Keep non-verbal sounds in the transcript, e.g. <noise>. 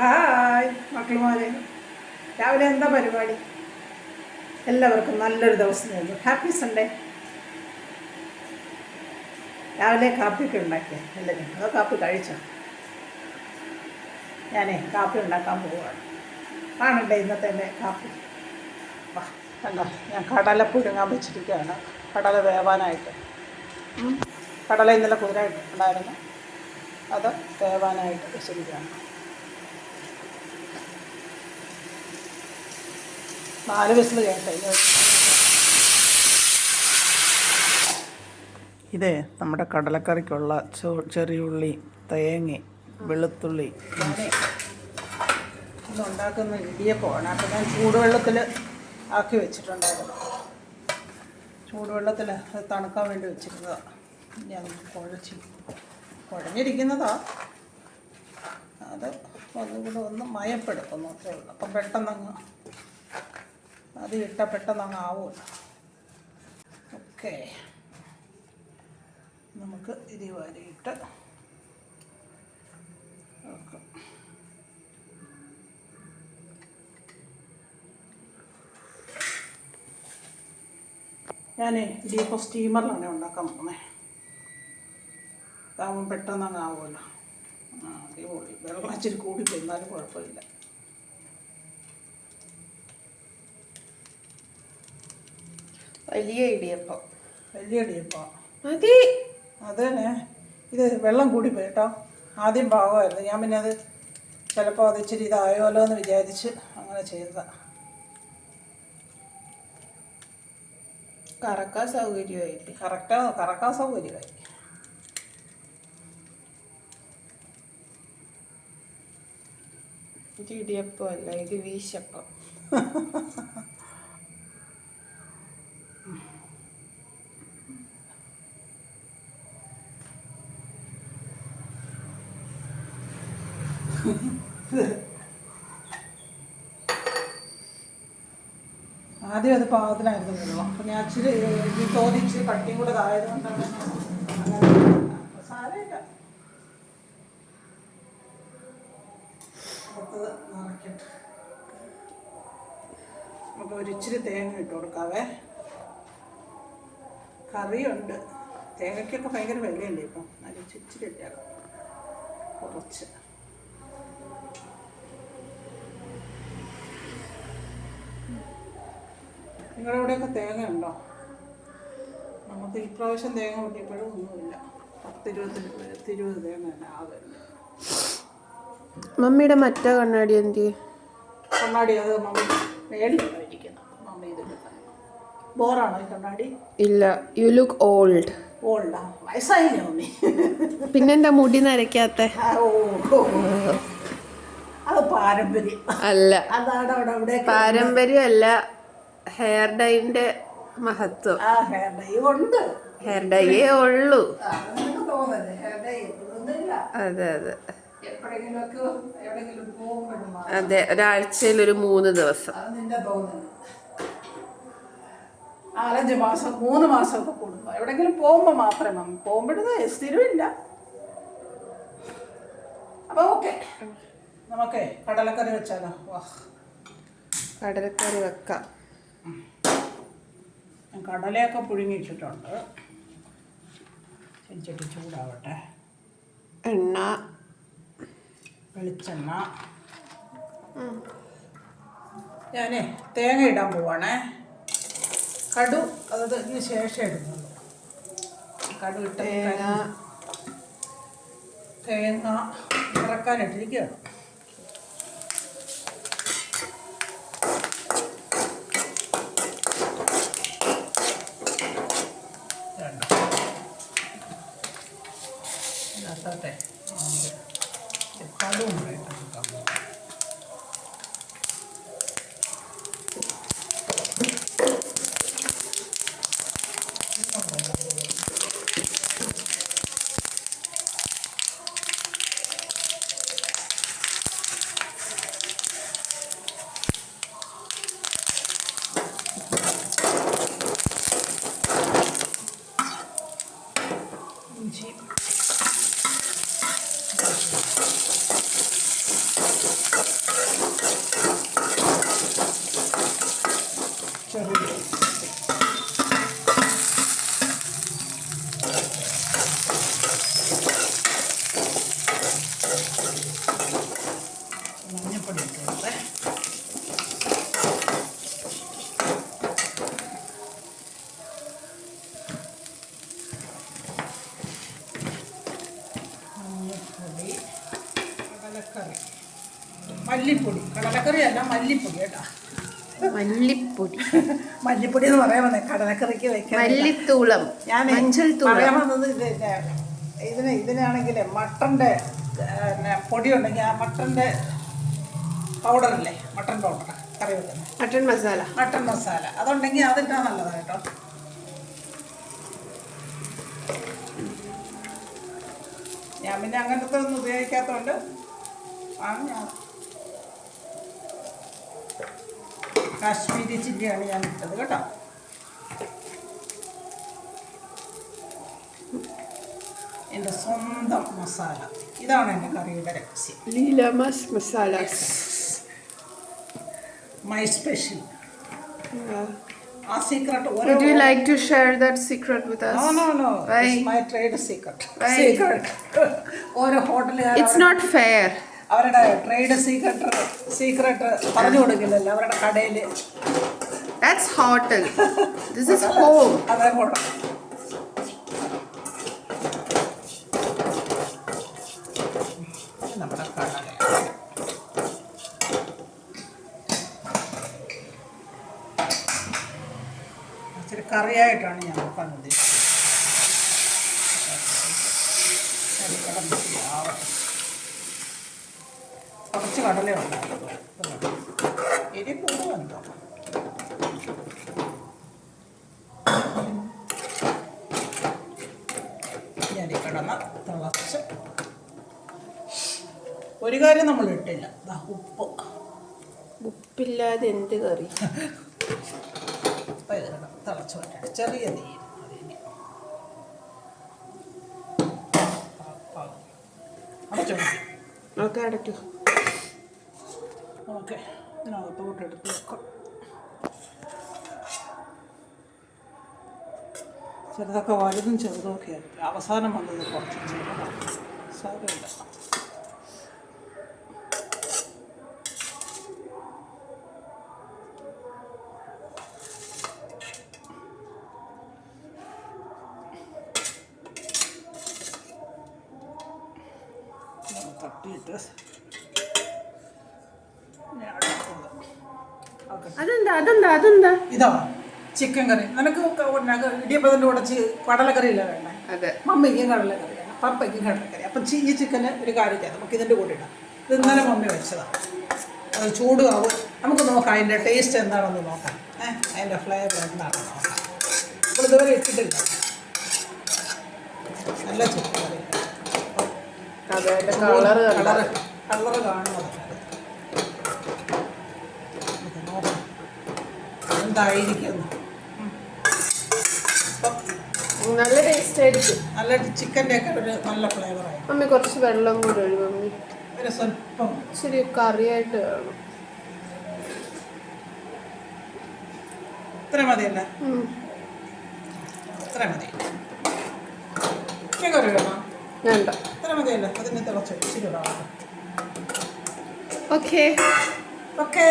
Hi മക്കളുമാരെ. രാവിലെ എന്താ പരിപാടി? എല്ലാവർക്കും നല്ലൊരു ദിവസം നേരുന്നു ഹാപ്പി സൺഡേ രാവിലെ കാപ്പിയൊക്കെ ഉണ്ടാക്കിയ. എല്ലാവരും അതോ കാപ്പി കഴിച്ചോ? ഞാനേ കാപ്പി ഉണ്ടാക്കാൻ പോവുകയാണ് കാണണ്ടേ ഇന്നത്തെ എന്റെ കാപ്പി? വാ കണ്ടോ? ഞാൻ കടല പുഴുങ്ങാൻ വെച്ചിരിക്കുകയാണ്. കടല വേവാനായിട്ട്. കടല ഇന്നലെ കുതിരായിട്ട് ഉണ്ടായിരുന്നു. അത് വേവാനായിട്ട് വെച്ചിരിക്കുകയാണ്. നാല് വിസിൽ കേട്ടോ ഇതേ നമ്മുടെ കടലക്കറിക്കുള്ള ചെറിയുള്ളി തേങ്ങ വെളുത്തുള്ളി. ഉണ്ടാക്കുന്ന ഇടിയപ്പമാണ് അപ്പോൾ ഞാൻ ചൂടുവെള്ളത്തിൽ ആക്കി വെച്ചിട്ടുണ്ടായിരുന്നു. ചൂടുവെള്ളത്തിൽ അത് തണുക്കാൻ വേണ്ടി വെച്ചിരുന്നതാണ് ഞാൻ കുഴച്ചി കുഴഞ്ഞിരിക്കുന്നതാ. അത് ഒന്നുകൂടെ ഒന്ന് മയപ്പെടുത്തുന്നു അത്രേ ഉള്ളൂ. അപ്പം പെട്ടെന്നങ്ങ് അത് ഇട്ട പെട്ടെന്ന് അങ്ങ് ആവുമല്ലോ. ഓക്കെ. നമുക്ക് ഇരുവാരിയിട്ട് വെക്കാം ഞാൻ ഇടിയപ്പം സ്റ്റീമറിലാണ് ഉണ്ടാക്കാൻ പോകുന്നത് അതാവുമ്പോൾ പെട്ടെന്ന് അങ്ങ് ആവുമല്ലോ അടിപൊളി. വെള്ളം ഇച്ചിരി കൂടി തന്നാലും കുഴപ്പമില്ല. വലിയ ഇടിയപ്പം. വലിയ ഇടിയപ്പം. മതി അത്. തന്നെ ഇത് വെള്ളം കൂടി പോയിട്ടോ ആദ്യം പാകമായിരുന്നു. ഞാൻ പിന്നെ അത് ചിലപ്പോൾ അത് ഇച്ചിരി ഇതായോലോ എന്ന് വിചാരിച്ച് അങ്ങനെ ചെയ്തതാണ് കറക്കാൻ സൗകര്യമായി കറക്റ്റാ കറക്കാൻ സൗകര്യമായി. ഇത് ഇടിയപ്പം അല്ല ഇത് വീശപ്പം. <laughs> ആദ്യം അത് പാകത്തിനായിരുന്നു വെള്ളം അപ്പം ഞാൻ ഇച്ചിരി ഈ തോതി ഇച്ചിരി കട്ടിയും കൂടെ ഇതായതുകൊണ്ടാണ് കൊണ്ടാണ് സാരമില്ല. ഒരിച്ചിരി തേങ്ങ ഇട്ട് കൊടുക്കാവേ. കറിയുണ്ട്. തേങ്ങയ്ക്കൊക്കെ ഭയങ്കര വിലയല്ലേ ഇപ്പം? നല്ല ഇച്ചിരി ഇട്ടേക്കാം കുറച്ച്. നിങ്ങളുടെ ഇവിടെയൊക്കെ തേങ്ങ ഉണ്ടോ നമുക്ക് ഇപ്രാവശ്യം തേങ്ങ കൂട്ടിയപ്പോഴും ഒന്നുമില്ല. പത്തിരുപത് പത്തിരുപത് തേങ്ങ തന്നെ ആകെ മമ്മിയുടെ മറ്റേ കണ്ണാടി എന്ത്? കണ്ണാടി അത് മമ്മി ബോറാണോ ഈ കണ്ണാടി? ഇല്ല യു ലുക്ക് ഓൾഡ് ഓൾഡാ വയസ്സായില്ലേ മമ്മി? പിന്നെന്താ മുടി നരയ്ക്കാത്ത? ഓ. അത് പാരമ്പര്യം. അല്ല. അതാണ് അവിടെ അവിടെ പാരമ്പര്യമല്ല. ഹെയർ ഡൈന്റെ മഹത്വം. ആ ഹെയർ ഡൈ ഉണ്ട്. ഹെയർ ഡൈയേ ഉള്ളൂ. അതെ അതെ. അതെ ഒരാഴ്ചയിൽ ഒരു മൂന്ന് ദിവസം. നാലഞ്ച് മാസം മൂന്ന് മാസമൊക്കെ കൂടുമ്പോൾ എവിടെയെങ്കിലും പോകുമ്പോൾ മാത്രമേ മമ്മി പോകുമ്പോഴത് സ്ഥിരമില്ല. അപ്പോൾ ഓക്കെ. നമുക്കേ കടലക്കറി വെച്ചാലോ? വാ. കടലക്കറി വെക്കാം. കടലയൊക്കെ പുഴുങ്ങിച്ചിട്ടുണ്ട് ചെടിച്ചട്ടി ചൂടാവട്ടെ. എണ്ണ. വെളിച്ചെണ്ണ. ഞാനേ തേങ്ങ ഇടാൻ പോവാണേ. കടു അതത് ഇതിന് ശേഷം ഇടുന്നുള്ളൂ. കടു ഇട്ട് തേങ്ങ. തേങ്ങ ഇറക്കാനിട്ടിരിക്കുകയാണ് രണ്ട്. ഇതിനകത്തോട്ടെ നമുക്ക് ഈ കടുവും കൂടെ ഇട്ട് കൊടുക്കാൻ പോവാം. ചെറിയ മഞ്ഞപ്പൊടി ഇട്ടേ മഞ്ഞപ്പൊടി കടലക്കറി മല്ലിപ്പൊടി കടലക്കറി അല്ല മല്ലിപ്പൊടി കേട്ടാ. മല്ലിപ്പൊടി. <laughs> മല്ലിപ്പൊടി എന്ന് പറയാൻ വന്നേ കടലക്കറിക്ക് വെക്കാൻ മല്ലിത്തൂളം. ഞാൻ പറയാൻ വന്നത് ഇതിന് ഇതിനാണെങ്കിൽ മട്ടന്റെ പൊടി ഉണ്ടെങ്കിൽ ആ മട്ടന്റെ പൗഡറില്ലേ മട്ടൻ പൗഡർ കറി വെക്കുന്നത് മട്ടൻ മസാല. മട്ടൻ മസാല. അതുണ്ടെങ്കിൽ അതിട്ടാ നല്ലതാണ് കേട്ടോ. ഞാൻ പിന്നെ അങ്ങനത്തെ ഒന്നും ഉപയോഗിക്കാത്തതുകൊണ്ട് ആണ് ഞാൻ കാശ്മീരി ചില്ലിയാണ് ഞാൻ ഇട്ടത് കേട്ടോ. എന്റെ സ്വന്തം മസാല. ഇതാണ് എന്റെ കറിയുടെ രഹസ്യം. ലീല മസ് മസാല. മൈ സ്പെഷ്യൽ ആ secret would you like to share that secret with us no no no it's my trade secret secret ഓരോ ഹോട്ടലുകാരും ഇറ്റ്സ് നോട്ട് ഫെയർ അവരുടെ ട്രേഡ് സീക്രട്ട് സീക്രട്ട് പറഞ്ഞു കൊടുക്കില്ലല്ലോ അവരുടെ കടയിൽ ദാറ്റ്സ് ഹോട്ടൽ ദിസ് ഹോം അതേ ഹോട്ടൽ നമ്മുടെ ഇച്ചിരി കറിയായിട്ടാണ് ഞാൻ ഉദ്ദേശിച്ചത് കുറച്ച് കടല ഉണ്ടാകും എരി എന്തോ ഞാൻ കിടന്ന് തിളച്ച് ഒരു കാര്യം നമ്മൾ ഇട്ടില്ല. ഉപ്പ്. ഉപ്പില്ലാതെ എന്ത് കറി? തിളച്ച് വരട്ടെ. ചെറിയ നീര് അടച്ചു അടച്ചോ ഓക്കെ അടയ്ക്കൂ ഓക്കെ ഇതിനകത്തോട്ട് എടുത്ത് വെക്കാം. ചെറുതൊക്കെ വലുതും ചെറുതും ഒക്കെ അവസാനം വന്നത് കുറച്ച് ചെറുതാണ്. സാരമില്ല. തട്ടിയിട്ട്. അതെന്താ അതെന്താ അതെന്താ? ഇതാ ചിക്കൻ കറി. നിനക്ക് ഇടിയപ്പത്തിന്റെ കൂടെ കടലക്കറിയില്ല വേണ്ടേ? അതെ. മമ്മിക്കും കടലക്കറി വേണം പപ്പയ്ക്കും കടലക്കറി. അപ്പം ചി- ഈ ചിക്കന് ഒരു കാര്യം ചെയ്യാം. നമുക്ക് ഇതിന്റെ കൂടെ ഇടാം. ഇത് ഇന്നലെ മമ്മി വെച്ചതാണ് അത് ചൂടുമാവും നമുക്ക് നോക്കാം അതിന്റെ ടേസ്റ്റ് എന്താണെന്ന് നോക്കാം. ഏഹ് അതിന്റെ ഫ്ലേവർ എന്താണെന്ന് നോക്കാം. നമ്മൾ ഇതുവരെ ഇട്ടിട്ടില്ല. നല്ല ചിക്കൻ കറി. കളറ് കളറ് കാണുന്നത് നമുക്ക് നോക്കാം എന്തായിരിക്കും നല്ല ടേസ്റ്റ് ആയിരിക്കും. നല്ല ചിക്കന്റെ ഒക്കെ ഒരു നല്ല ഫ്ലേവറായി മമ്മി കുറച്ച് വെള്ളം കൂടെ ഒഴി മമ്മി. ഒരു സ്വല്പം. ഇച്ചിരി കറിയായിട്ട് വേണം. ഇത്ര മതിയല്ലേ. ഇത്ര മതി. കറി വേണം വേണ്ട. ഇത്ര മതിയല്ലേ അതിന് തിളച്ച് ഇച്ചിരി ഓക്കെ ഓക്കെ